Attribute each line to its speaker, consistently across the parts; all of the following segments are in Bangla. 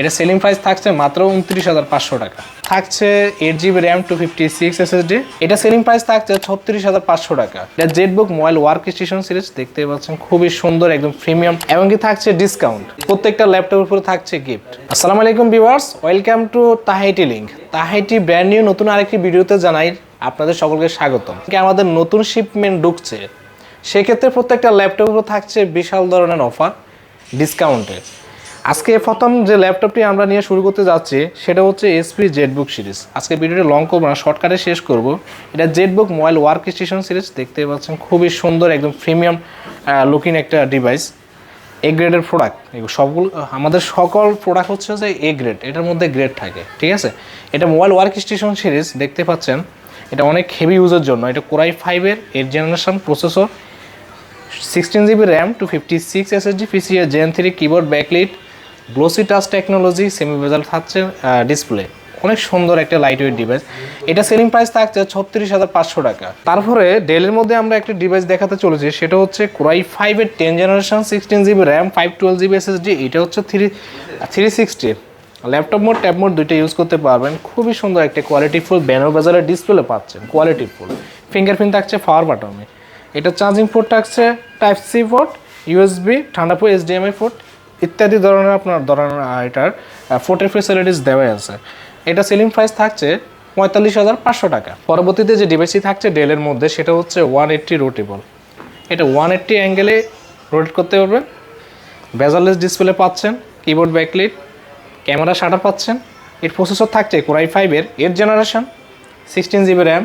Speaker 1: এটা সেলিং প্রাইস থাকছে মাত্র উনত্রিশ হাজার পাঁচশো টাকা। থাকছে eight GB RAM two fifty six SSD এটা সেলিং প্রাইস থাকছে ছত্রিশ হাজার পাঁচশো টাকা। এটা Jetbook mobile work station series দেখতে পাচ্ছেন, খুবই সুন্দর, একদম প্রিমিয়াম এবং কি থাকছে ডিসকাউন্ট প্রত্যেকটা ল্যাপটপের উপরে থাকছে গিফট আসসালামু আলাইকুম viewers welcome to Tahiti link Tahiti brand new নতুন আরেকটি ভিডিওতে জানাই আপনাদের সকলকে স্বাগতম। আমাদের নতুন শিপমেন্ট ঢুকছে। সেক্ষেত্রে প্রত্যেকটা ল্যাপটপের উপর থাকছে বিশাল ধরনের অফার ডিসকাউন্টে আজকে প্রথম যে ল্যাপটপটি আমরা নিয়ে শুরু করতে যাচ্ছি, সেটা হচ্ছে এসপি জেটবুক সিরিজ আজকে ভিডিওটি লং করব না শর্টকাটে শেষ করব। এটা Jetbook mobile work station series দেখতে পাচ্ছেন, খুবই সুন্দর, একদম প্রিমিয়াম লুকিং একটা ডিভাইস এ গ্রেডের প্রোডাক্ট সবগুলো, আমাদের সকল প্রোডাক্ট হচ্ছে যে এ গ্রেড এটার মধ্যে গ্রেড থাকে, ঠিক আছে? এটা মোবাইল ওয়ার্ক স্টেশন সিরিজ দেখতে পাচ্ছেন, এটা অনেক হেভি ইউজের জন্য। এটা কোরাই ফাইভের eight generation processor sixteen GB RAM two fifty six SSD PCIe gen three keyboard backlit glossy touch technology semi bezel থাকছে ডিসপ্লে অনেক সুন্দর একটা লাইট ওয়েট ডিভাইস এটা সেলিং প্রাইস থাকছে ছত্রিশ হাজার পাঁচশো টাকা। তারপরে ডেলের মধ্যে আমরা একটা ডিভাইস দেখাতে চলেছি, সেটা হচ্ছে কোরাই ফাইভের ten generation sixteen GB RAM five twelve GB SSD এটা হচ্ছে three three sixty laptop mode tab mode দুইটা ইউজ করতে পারবেন। খুবই সুন্দর একটা কোয়ালিটিফুল ব্যানো বাজারের ডিসপ্লে পাচ্ছেন কোয়ালিটিফুল ফিঙ্গারপ্রিন্ট থাকছে পাওয়ার বাটনে এটা চার্জিং পোর্ট থাকছে টাইপ সি পোর্ট ইউএসবি ঠান্ডা পোর্ট এইচডিএমআই পোর্ট ইত্যাদি ধরনের আপনার ধরনের এটার ফোর্টের ফেসিলিটিস দেওয়াই আছে। এটা সেলিং প্রাইস থাকছে পঁয়তাল্লিশ হাজার পাঁচশো টাকা। পরবর্তীতে যে ডিভাইসটি থাকছে ডেলের মধ্যে, সেটা হচ্ছে ওয়ান এইট্টি রোটেবল এটা ওয়ান এইট্টি অ্যাঙ্গেলে রোটেট করতে পারবেন। বেজারলেস ডিসপ্লে পাচ্ছেন কিবোর্ড ব্যাকলিট ক্যামেরা শাটার পাচ্ছেন। এর প্রসেসর থাকছে কোরাই ফাইভের এর generation sixteen GB RAM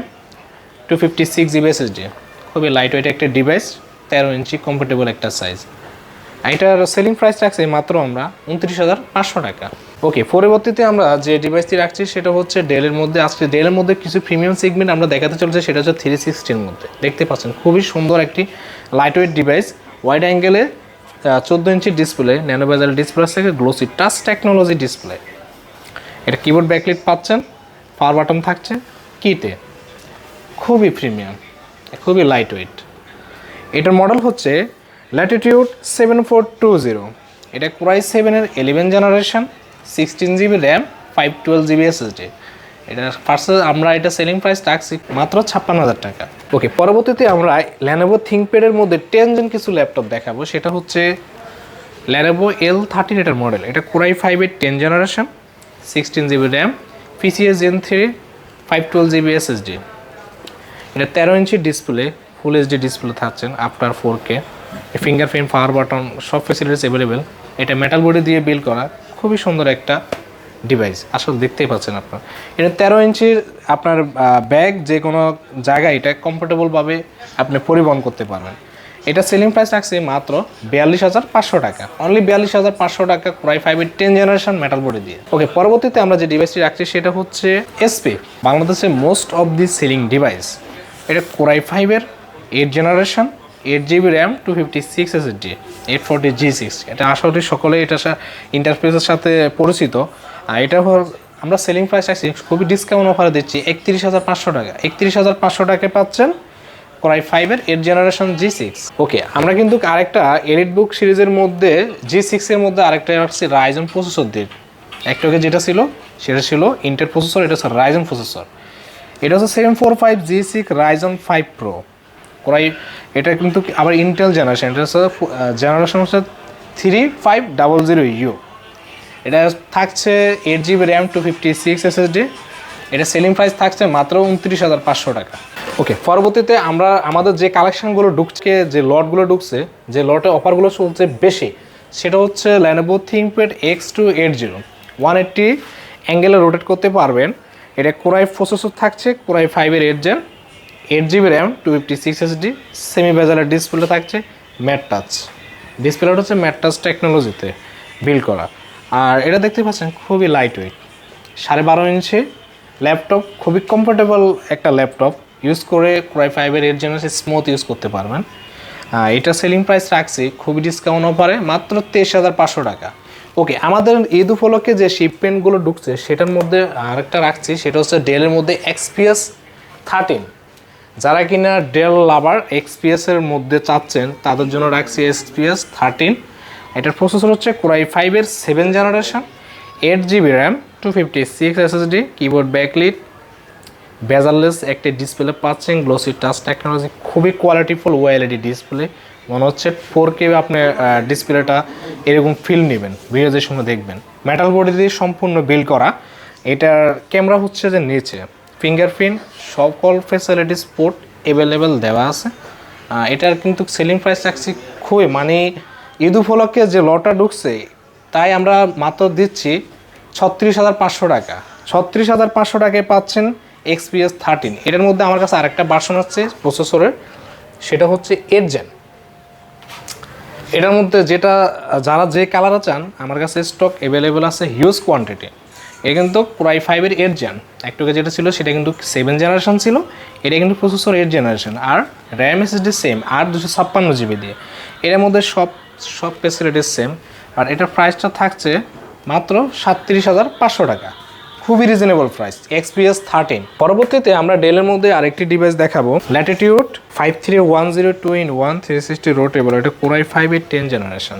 Speaker 1: two fifty six GB SSD খুবই লাইট ওয়েট একটা ডিভাইস তেরো ইঞ্চি কমফোর্টেবল একটা সাইজ এটার সেলিং প্রাইস রাখছি মাত্র আমরা উনত্রিশ হাজার পাঁচশো টাকা। ওকে পরবর্তীতে আমরা যে ডিভাইসটি রাখছি সেটা হচ্ছে ডেলের মধ্যে। আজকে ডেলের মধ্যে কিছু প্রিমিয়াম সেগমেন্ট আমরা দেখাতে চলছে, সেটা হচ্ছে থ্রি সিক্সটির মধ্যে। দেখতে পাচ্ছেন, খুবই সুন্দর একটি লাইট ওয়েট ডিভাইস ওয়াইড অ্যাঙ্গেলে চোদ্দ ইঞ্চি ডিসপ্লে ন্যানো বাজার ডিসপ্লে থেকে গ্লোসি টাচ টেকনোলজি ডিসপ্লে এটা কিবোর্ড ব্যাকলিট পাচ্ছেন পাওয়ার বাটন থাকছে কিতে খুবই প্রিমিয়াম খুবই লাইট ওয়েট এটার মডেল হচ্ছে latitude seven four two zero এটা কোরাই সেভেনের eleven generation sixteen GB RAM five twelve GB SSD এটা ফার্স্ট আমরা এটা সেলিং প্রাইস রাখছি মাত্র ছাপ্পান্ন হাজার টাকা। ওকে পরবর্তীতে আমরা ল্যানোভো থিঙ্কপ্যাডের মধ্যে টেন জন কিছু ল্যাপটপ দেখাবো। সেটা হচ্ছে ল্যানোভো এল থার্টিন এটার মডেল এটা কোরাই ফাইভের ten generation sixteen GB RAM PCS gen three five twelve GB SSD এটা তেরো ইঞ্চি ডিসপ্লে ফুল এইচডি ডিসপ্লে থাকছেন after four K fingerprint power button সব ফেসিলিটিস অ্যাভেলেবেল এটা মেটাল বডি দিয়ে বিল করা, খুবই সুন্দর একটা ডিভাইস আসলে দেখতেই পাচ্ছেন আপনার। এটা তেরো ইঞ্চির আপনার ব্যাগ যে কোনো জায়গায় এটা কমফোর্টেবলভাবে আপনি পরিবহন করতে পারবেন। এটা সেলিং প্রাইস রাখছে মাত্র বিয়াল্লিশ হাজার পাঁচশো টাকা। অনলি বিয়াল্লিশ হাজার পাঁচশো টাকা ক্রাই ফাইভের টেন জেনারেশন মেটাল বডি দিয়ে। ওকে পরবর্তীতে আমরা যে ডিভাইসটি রাখছি, সেটা হচ্ছে এসপি বাংলাদেশের most of the selling device এটা কোরাই ফাইভের eight generation eight GB RAM two fifty six SSD eight forty G six এটা আশা করি সকলে এটা ইন্টারফেসের সাথে পরিচিত। আর এটা আমরা সেলিং প্রাইস রাখছি, খুবই ডিসকাউন্ট অফারে দিচ্ছি, একত্রিশ হাজার পাঁচশো টাকা। একত্রিশ হাজার পাঁচশো টাকা পাচ্ছেন কোরাই ফাইভের eight generation G six okay আমরা কিন্তু আরেকটা এলিট বুক সিরিজের মধ্যে জি সিক্সের মধ্যে আরেকটা রাখছি রাইজন প্রসেসর দিয়ে। একটাকে যেটা ছিল, সেটা ছিল ইন্টার প্রসেসর এটা হচ্ছে রাইজন প্রসেসর এটা হচ্ছে seven four five G six Ryzen five pro core i, এটা কিন্তু আবার ইন্টেল জেনারেশন এটা হচ্ছে জেনারেশন হচ্ছে three five double zero U এটা থাকছে eight GB RAM two fifty six SSD এটা সেলিং প্রাইস থাকছে মাত্র উনত্রিশ হাজার পাঁচশো টাকা। ওকে পরবর্তীতে আমরা, আমাদের যে কালেকশানগুলো ঢুকছে, যে লটগুলো ঢুকছে, যে লটে অফারগুলো চলছে বেশি, সেটা হচ্ছে Lenovo ThinkPad X two eight zero one eighty অ্যাঙ্গেলে রোটেট করতে পারবেন। এটা কোরাই প্রসেসর থাকছে, কোরাই ফাইভের eight gen eight GB RAM two fifty six SD semi বেজারের display থাকছে ম্যাট টাচ ডিসপ্লেটা হচ্ছে ম্যাট টাচ টেকনোলজিতে বিল্ড করা। আর এটা দেখতে পাচ্ছেন খুবই লাইট ওয়েট সাড়ে বারো ইঞ্চি ল্যাপটপ খুবই কমফোর্টেবল একটা ল্যাপটপ ইউজ করে ক্রাই ফাইভের এইট জেনারেশন স্মুথ ইউজ করতে পারবেন। এটা সেলিং প্রাইস রাখছি, খুবই ডিসকাউন্ট অফারে মাত্র তেইশ হাজার পাঁচশো টাকা। ওকে আমাদের ঈদ উপলক্ষে যে শিপমেন্টগুলো ঢুকছে, সেটার মধ্যে আরেকটা রাখছি, সেটা হচ্ছে ডেলের মধ্যে এক্সপিএস থার্টিন যারা কিনা ডেল লাভার এক্সপিএসের মধ্যে চাচ্ছেন, তাদের জন্য রাখছি এক্সপিএস থার্টিন। এটার প্রসেসর হচ্ছে কোরাই ফাইভের seven generation eight GB RAM two fifty six SSD keyboard backlit bezelless একটি ডিসপ্লে পাচ্ছেন গ্লোসি টাচ টেকনোলজি খুবই কোয়ালিটিফুল ওএলইডি ডিসপ্লে মনে হচ্ছে ফোর কে আপনি ডিসপ্লেটা এরকম ফিল নেবেন ভিডিও সময় দেখবেন। মেটাল বডি দিয়ে সম্পূর্ণ বিল্ড করা। এটার ক্যামেরা হচ্ছে যে নিচে। ফিঙ্গারপ্রিন্ট, সকল ফেসিলিটিস পোর্ট অ্যাভেলেবেল দেওয়া আছে। এটার কিন্তু সেলিং প্রাইস রাখছি খুবই মানে ঈদ উপলক্ষে যে লটা ঢুকছে, তাই আমরা মাত্র দিচ্ছি ছত্রিশ হাজার পাঁচশো টাকা। ছত্রিশ হাজার পাঁচশো টাকায় পাচ্ছেন এক্সপিএস থার্টিন এটার মধ্যে আমার কাছে আরেকটা বাসন আছে প্রসেসরের সেটা হচ্ছে এর জেন এটার মধ্যে যেটা, যারা যে কালার চান, আমার কাছে স্টক অ্যাভেলেবেল আছে হিউজ কোয়ান্টিটি এটা কিন্তু প্রাই ফাইভের এর জেন একটুকে যেটা ছিল, সেটা কিন্তু সেভেন জেনারেশন ছিল। এটা কিন্তু প্রসেসর এইট জেনারেশন আর র্যাম এসএসডি সেম আর দুশো ছাপ্পান্ন জিবি দিয়ে। এটার মধ্যে সব সব ফেসিলিটিস সেম আর এটার প্রাইসটা থাকছে মাত্র সাতত্রিশ হাজার পাঁচশো টাকা। খুবই রিজনেবল প্রাইস এক্সপিএস থার্টিন পরবর্তীতে আমরা ডেলের মধ্যে আরেকটি ডিভাইস দেখাবো। Latitude five three one zero two in one three sixty rotatable এটা core i five eight ten generation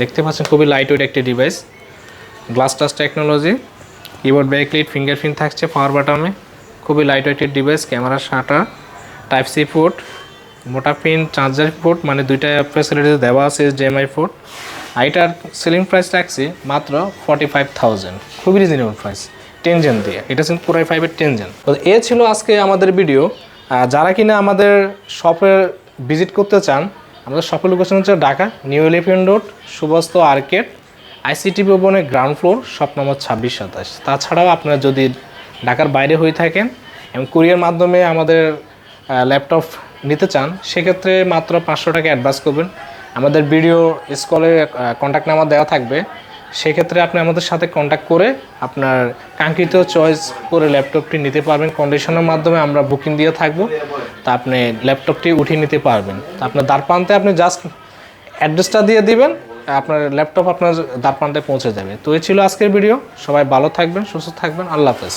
Speaker 1: দেখতে পাচ্ছেন খুবই লাইট ওয়েট একটি device glass touch technology keyboard backlit fingerprint থাকছে পাওয়ার বাটনে খুবই লাইট ওয়েটের device camera shutter type C port মোটা পিন চার্জার পোর্ট মানে দুইটা ফ্যাসিলিটি দেওয়া আছে জেএমআই পোর্ট আর এটার সেলিং প্রাইস রাখছি মাত্র ফর্টি ফাইভ থাউজেন্ড খুবই রিজনেবল প্রাইস টেনজেন দিয়ে। এটা কিন্তু পুরাই ফাইভের টেনজেন তো এ ছিল আজকে আমাদের ভিডিও যারা কিনা আমাদের শপে ভিজিট করতে চান, আমাদের শপের লোকেশন হচ্ছে ঢাকা নিউ এলিফেন্ট রোড সুবস্ত আর্কেট আইসিটি ভবনের গ্রাউন্ড ফ্লোর শপ নম্বর ছাব্বিশ সাতাশ। তাছাড়াও আপনারা যদি ঢাকার বাইরে হয়ে থাকেন এবং কুরিয়ার মাধ্যমে আমাদের ল্যাপটপ নিতে চান, সেক্ষেত্রে মাত্র পাঁচশো টাকা অ্যাডভান্স করবেন। আমাদের ভিডিও স্কলে কন্ট্যাক্ট নাম্বার দেওয়া থাকবে। সেক্ষেত্রে আপনি আমাদের সাথে কন্ট্যাক্ট করে আপনার কাঙ্ক্ষিত চয়েস করে ল্যাপটপটি নিতে পারবেন। কন্ডিশনের মাধ্যমে আমরা বুকিং দিয়ে থাকব। তা আপনি ল্যাপটপটি উঠিয়ে নিতে পারবেন। তা আপনার দ্বারপ্রান্তে আপনি জাস্ট অ্যাড্রেসটা দিয়ে দিবেন। আপনার ল্যাপটপ আপনার দ্বারপ্রান্তে পৌঁছে যাবে। তো এই ছিল আজকের ভিডিও সবাই ভালো থাকবেন, সুস্থ থাকবেন। আল্লাহ হাফেজ।